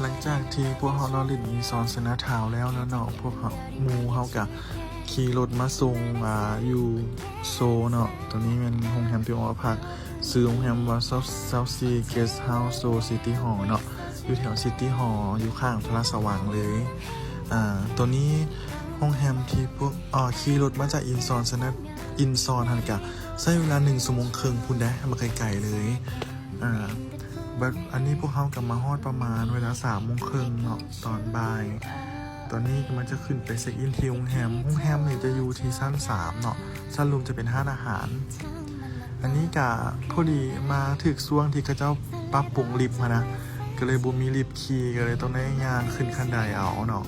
หลังจากที่พวกเขาเราเล่นอีซอนสนาทาวแล้วแล้วเนาะพวกเขามูเขากับขี่รถมาส่งอ่าอยู่โซเนาะตอนนี้เป็นโรงแรมที่ว่าพักซื้อโรงแรมว่าเซาเซาซีเกสเฮาส์โซซิตี้ฮอลเนาะอยู่แถวซิตี้ฮอลอยู่ข้างพระสว่างเลยอ่าตัวนี้โรงแรมที่พวกอ่าขี่รถมาจากอินซอนสนาอินซอนฮันกะใช้เวลาหนึ่งชั่วโมงครึ่งพุ่นได้มาไกลๆเลยอ่า แบบอันนี้พวกเขากลับมาฮอดประมาณเวลาสามโมงครึ่งเนาะตอนบ่าย ตอนนี้กำลังจะขึ้นไปเช็คอินที่โรงแรมโรงแรมเนี่ยจะอยู่ที่ชั้นสามเนาะชั้นรูมจะเป็นห้านอาหาร อันนี้กะพอดีมาถึกช่วงที่เขาเจ้าปรับปรุงลิฟต์มานะก็เลยบูมีลิฟต์คีย์ก็เลยต้องได้ยางขึ้นขั้นไดเอาเนาะ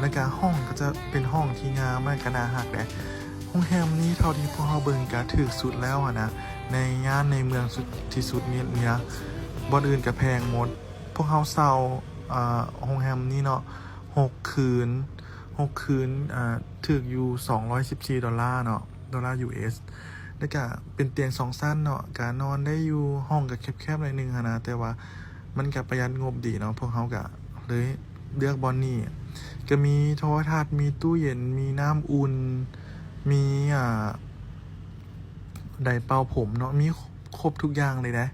แล้วก็ห้องก็จะเป็นห้องที่งามมากกนาหักแหละโรงแรมนี้เท่าที่พวกเขาเบิ่งก็ถึกสุดแล้วอะนะในย่านในเมืองสุดที่สุดเนี่ยเนี่ย บอนอื่นกับแพงหมด พวกเขาเซาอ่าโรงแรมนี่เนาะหกคืนหกคืนอ่าถึกอยู่สองร้อยสิบสี่ดอลลาร์เนาะดอลลาร์ US แล้วก็เป็นเตียงสองสั้นเนาะการนอนได้อยู่ห้องกับแคบๆหน่อยนึงหั้นะแต่ว่ามันกับประหยัดงบดีเนาะพวกเขากะเลยเลือกบอนนี่ก็มีโทรทัศน์มีตู้เย็นมีน้ำอุ่น มีอ่าไดร์เป่าผมเนาะมีครบทุกอย่างเลยนะ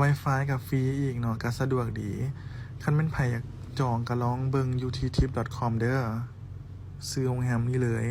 Wi-Fi กับฟรีอีกเนาะก็สะดวกดี คันเป็นไผอยากจองก็ลองเบิง utip.com เด้อซื้อโรงแรมนี่เลย